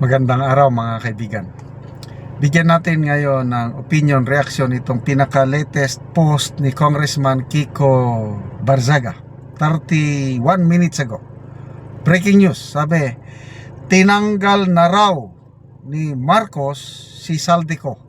Magandang araw mga kaibigan. Bigyan natin ngayon ng opinion reaction itong pinaka-latest post ni Congressman Kiko Barzaga 31 minutes ago. Breaking news, sabi, tinanggal na raw ni Marcos si Saldico.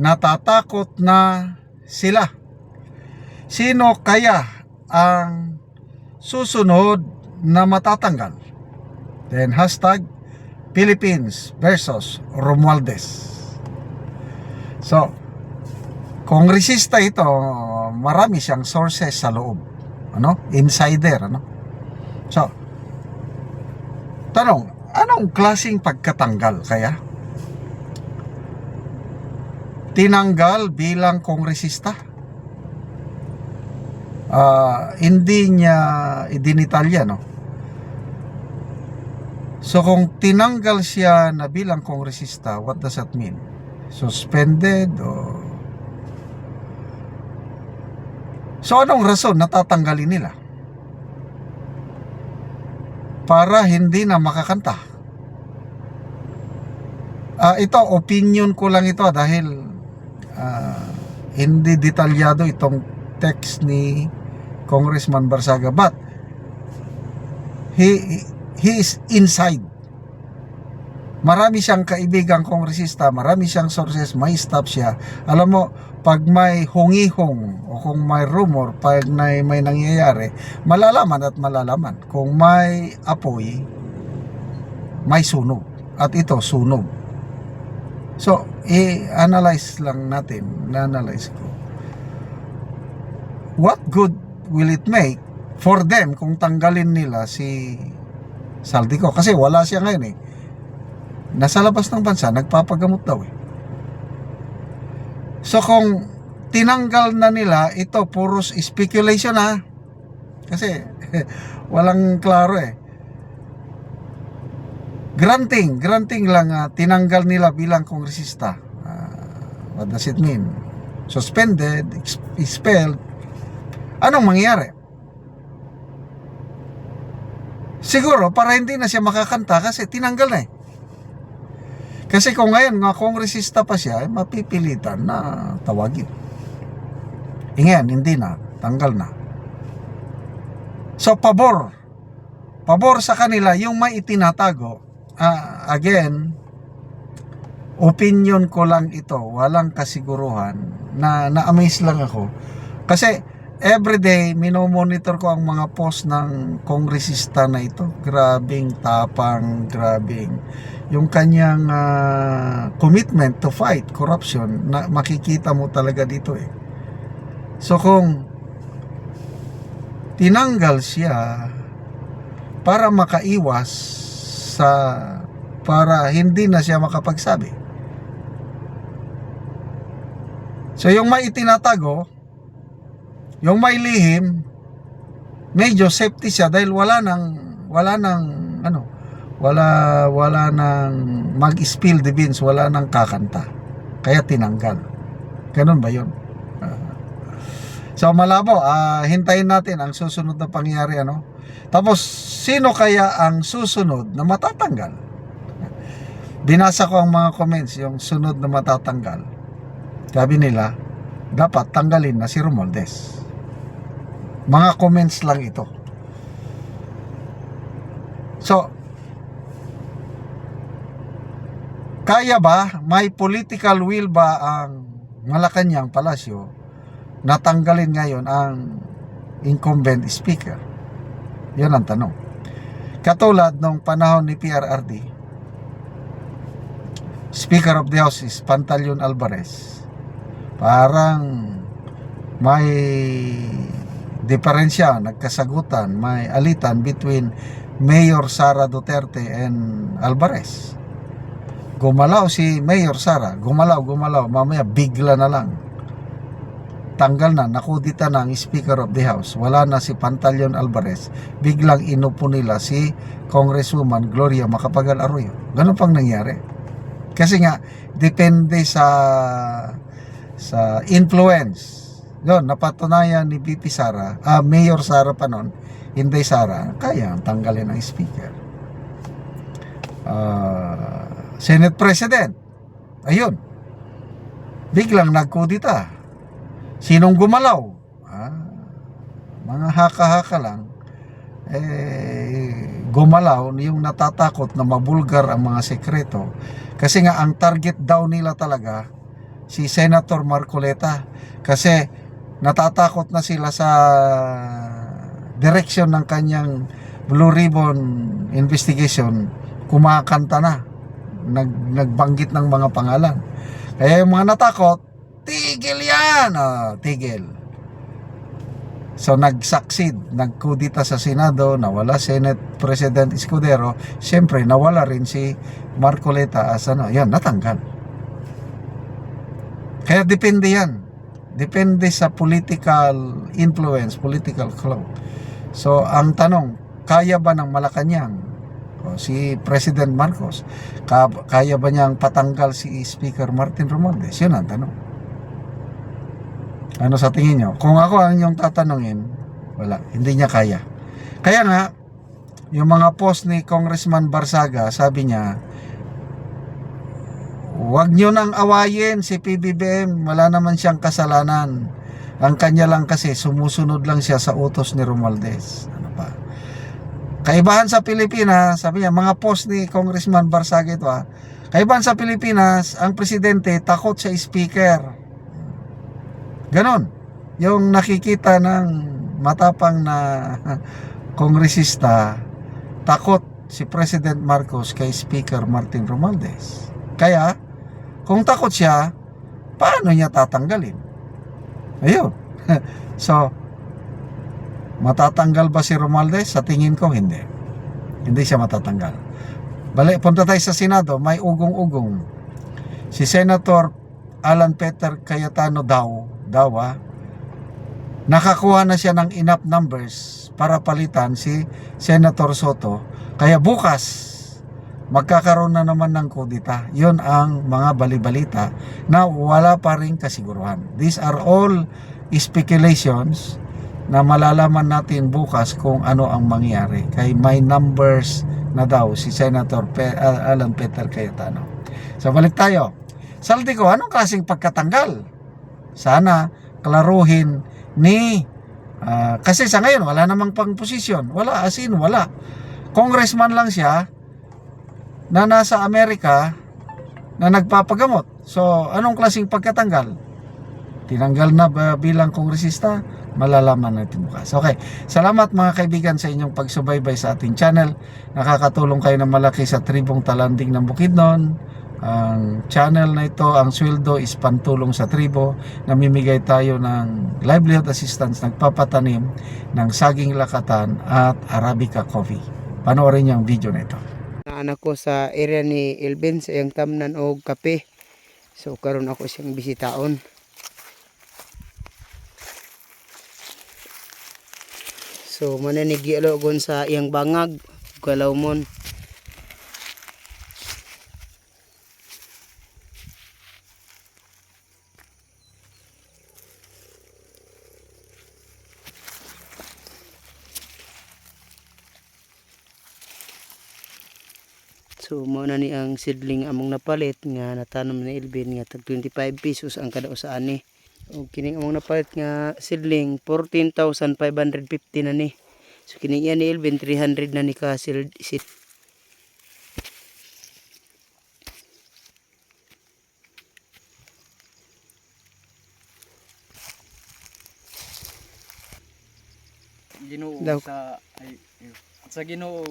Natatakot na sila. Sino kaya ang susunod na matatanggal? Then hashtag Philippines versus Romualdez. So, kongresista ito, marami siyang sources sa loob. Ano? Insider, ano? So, tanong, anong klasing pagkatanggal kaya? Tinanggal bilang kongresista? Ah, hindi niya idinitalya, no? So kung tinanggal siya na bilang kongresista, what does that mean? Suspended o So anong rason natatanggalin nila? Para hindi na makakanta. Ah, ito opinion ko lang ito dahil ah, hindi detalyado itong text ni Congressman Barsaga but he he is inside. Marami siyang kaibigang kongresista, marami siyang sources, may staff siya. Alam mo, pag may hungihong o kung may rumor, pag may, may nangyayari, malalaman at malalaman. Kung may apoy, may sunog. At ito, sunog. So, i-analyze lang natin, na-analyze ko. What good will it make for them kung tanggalin nila si Saldico kasi wala siya ngayon eh. Nasa labas ng bansa, nagpapagamot daw eh. So kung tinanggal na nila, ito puros speculation ha. Kasi walang klaro eh. Granting, granting lang ah, tinanggal nila bilang kongresista. Ah, what does it mean? Suspended, ex- expelled. Anong mangyayari? Siguro para hindi na siya makakanta kasi tinanggal na eh. Kasi kung ngayon nga kongresista pa siya, eh, mapipilitan na tawagin. E ngayon, hindi na. Tanggal na. So, pabor. Pabor sa kanila, yung may itinatago. Ah, again, opinion ko lang ito. Walang kasiguruhan. Na, na-amaze lang ako. Kasi, everyday, minomonitor ko ang mga post ng kongresista na ito. Grabing tapang, grabing yung kanyang ah, commitment to fight corruption na makikita mo talaga dito eh. So kung tinanggal siya para makaiwas sa para hindi na siya makapagsabi. So yung may itinatago, yung may lihim, medyo safety siya dahil wala nang wala nang ano, wala wala nang mag-spill the beans, wala nang kakanta. Kaya tinanggal. Ganun ba 'yon? so malabo, ah, hintayin natin ang susunod na pangyayari ano. Tapos sino kaya ang susunod na matatanggal? Binasa ko ang mga comments yung sunod na matatanggal. Sabi nila, dapat tanggalin na si Romualdez. Mga comments lang ito. So, Kaya ba, may political will ba ang Malacanang Palasyo na tanggalin ngayon ang incumbent speaker? Yan ang tanong. Katulad nung panahon ni PRRD, Speaker of the House is Pantaleon Alvarez. Parang may diferensya, nagkasagutan, may alitan between Mayor Sara Duterte and Alvarez gumalaw si Mayor Sara, gumalaw, gumalaw, mamaya bigla na lang. Tanggal na, nakudita na ang Speaker of the House. Wala na si Pantaleon Alvarez. Biglang inupo nila si Congresswoman Gloria Macapagal Arroyo. Ganun pang nangyari. Kasi nga, depende sa sa influence. Doon, napatunayan ni BP Sara, ah, Mayor Sara pa noon, hindi Sara, kaya tanggalin ang speaker. Ah, Senate President. Ayun. Biglang nagkudita. Sinong gumalaw? Ah, mga haka-haka lang. Eh, gumalaw yung natatakot na mabulgar ang mga sekreto. Kasi nga ang target daw nila talaga si Senator Marcoleta. Kasi natatakot na sila sa direction ng kanyang Blue Ribbon investigation. Kumakanta na. Nag, nagbanggit ng mga pangalan. Kaya yung mga natakot, tigil yan! Ah, tigil. So nag-succeed, nagkudita sa Senado, nawala Senate President Escudero, siyempre nawala rin si Marcoleta as ano, yan, natanggal. Kaya depende yan. Depende sa political influence, political clout. So ang tanong, kaya ba ng Malacanang o si President Marcos, ka- kaya ba niyang patanggal si Speaker Martin Romualdez? Yun ang tanong. Ano sa tingin nyo? Kung ako ang inyong tatanungin, wala, hindi niya kaya. Kaya nga, yung mga post ni Congressman Barsaga, sabi niya, huwag nyo nang awayin si PBBM, wala naman siyang kasalanan. Ang kanya lang kasi, sumusunod lang siya sa utos ni Romualdez. Ano pa? Kaibahan sa Pilipinas, sabi niya, mga post ni Congressman Barsaga ito ha, kaibahan sa Pilipinas, ang presidente takot sa speaker. Ganon. Yung nakikita ng matapang na kongresista, takot si President Marcos kay Speaker Martin Romualdez. Kaya, kung takot siya, paano niya tatanggalin? Ayun. so, matatanggal ba si Romualdez? Sa tingin ko, hindi. Hindi siya matatanggal. Balik, punta tayo sa Senado, may ugong-ugong. Si Senator Alan Peter Cayetano daw, daw ah, nakakuha na siya ng enough numbers para palitan si Senator Soto. Kaya bukas, magkakaroon na naman ng kudita. Yun ang mga balibalita na wala pa rin kasiguruhan. These are all speculations na malalaman natin bukas kung ano ang mangyari. Kay may numbers na daw si Senator Pe- uh, Alan Peter Cayetano. So balik tayo. Saldi ko, anong klaseng pagkatanggal? Sana klaruhin ni ah, kasi sa ngayon wala namang pang posisyon. Wala as in wala. Congressman lang siya na nasa Amerika na nagpapagamot. So anong klaseng pagkatanggal? Tinanggal na ba bilang kongresista? Malalaman natin bukas. Okay. Salamat mga kaibigan sa inyong pagsubaybay sa ating channel. Nakakatulong kayo ng malaki sa tribong talanding ng Bukidnon. Ang channel na ito, ang sweldo is pantulong sa tribo. Namimigay tayo ng livelihood assistance, nagpapatanim ng saging lakatan at Arabica coffee. Panoorin niyo ang video na ito. Na anak ko sa area ni Elvin sa iyang tamnan og kape. So karon ako siyang bisitaon. So mananigiyalogon sa iyang bangag, galawmon. So mo na ni ang seedling among napalit nga natanom ni Elvin nga tag 25 pesos ang kada usa ani. O kining among napalit nga seedling 14,550 na ni. So kining iya ni Elvin 300 na ni ka seed. Ginoo sa ay, ay, sa Ginoo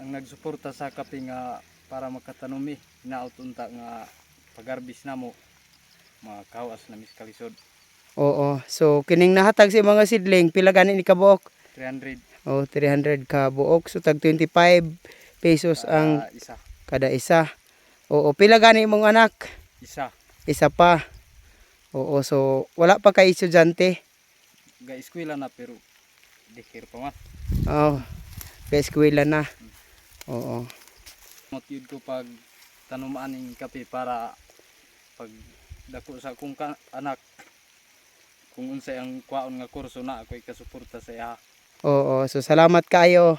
ang nagsuporta sa kape nga para makatanumi naot unta nga pagarbis namo mga kawas na miskalisod Oo. So kining nahatag sa mga seedling pila gani ni kabuok? 300 O 300 ka buok. So tag 25 pesos ang ah, isa kada isa. Oo, pila gani mong anak? isa Isa pa. Oo, so wala pa kay estudyante. ga eskwela na pero dikir pa man Oh, kay eskwela na. Oo. mot yun ko pag tanumaan ning kape para pag dako sa akong ka- anak kung unsay ang kwaon nga kurso na ako'y kasuporta sa iya Oo, so salamat kayo.